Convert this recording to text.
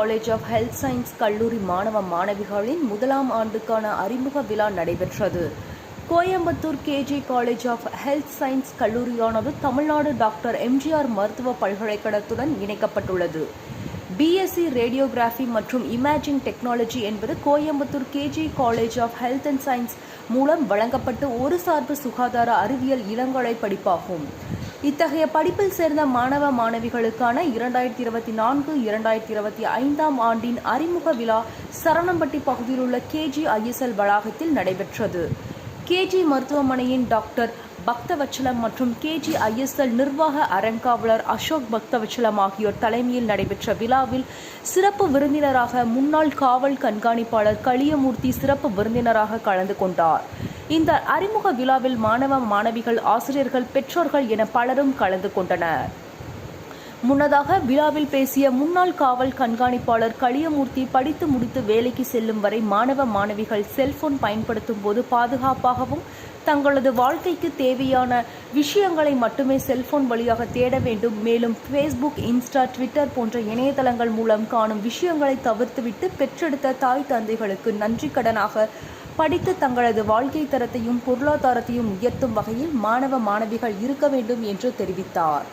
College of health science கல்லூரி மாணவ மாணவிகளின் முதலாம் ஆண்டுக்கான அறிமுக விழா நடைபெற்றது. Coimbatore KJ college of health science கல்லூரியானது Tamil Nadu doctor MGR மருத்துவ பல்கலைக்கழகத்துடன் இணைக்கப்பட்டுள்ளது. பிஎஸ்சி ரேடியோகிராஃபி மற்றும் இமேஜிங் டெக்னாலஜி என்பது Coimbatore KJ college of health and science மூலம் வழங்கப்பட்டு ஒரு சார்பு சுகாதார அறிவியல் இளங்கலை படிப்பாகும். இத்தகைய படிப்பில் சேர்ந்த மாணவ மாணவிகளுக்கான இரண்டாயிரத்தி இருபத்தி நான்கு இரண்டாயிரத்தி இருபத்தி ஐந்தாம் ஆண்டின் அறிமுக விழா சரணம்பட்டி பகுதியில் உள்ள கேஜி ஐஎஸ்எல் வளாகத்தில் நடைபெற்றது. கேஜி மருத்துவமனையின் டாக்டர் பக்தவச்சலம் மற்றும் கேஜி ஐஎஸ்எல் நிர்வாக அறங்காவலர் அசோக் பக்தவச்சலம் ஆகியோர் தலைமையில் நடைபெற்ற விழாவில் சிறப்பு விருந்தினராக முன்னாள் காவல் கண்காணிப்பாளர் களியமூர்த்தி சிறப்பு விருந்தினராக கலந்து கொண்டார். இந்த அறிமுக விழாவில் மாணவ மாணவிகள் ஆசிரியர்கள் பெற்றோர்கள் என பலரும் கலந்து கொண்டனர். முன்னதாக விழாவில் பேசிய முன்னாள் காவல் கண்காணிப்பாளர் களியமூர்த்தி படித்து முடித்து வேலைக்கு செல்லும் வரை மாணவ மாணவிகள் செல்போன் பயன்படுத்தும் போது பாதுகாப்பாகவும் தங்களது வாழ்க்கைக்கு தேவையான விஷயங்களை மட்டுமே செல்போன் வழியாக தேட வேண்டும். மேலும் ஃபேஸ்புக் இன்ஸ்டா ட்விட்டர் போன்ற இணையதளங்கள் மூலம் காணும் விஷயங்களை தவிர்த்துவிட்டு பெற்றெடுத்த தாய் தந்தைகளுக்கு நன்றி கடனாக படித்து தங்களது வாழ்க்கை தரத்தையும் பொருளாதாரத்தையும் உயர்த்தும் வகையில் மாணவ மாணவிகள் இருக்க வேண்டும் என்று தெரிவித்தார்.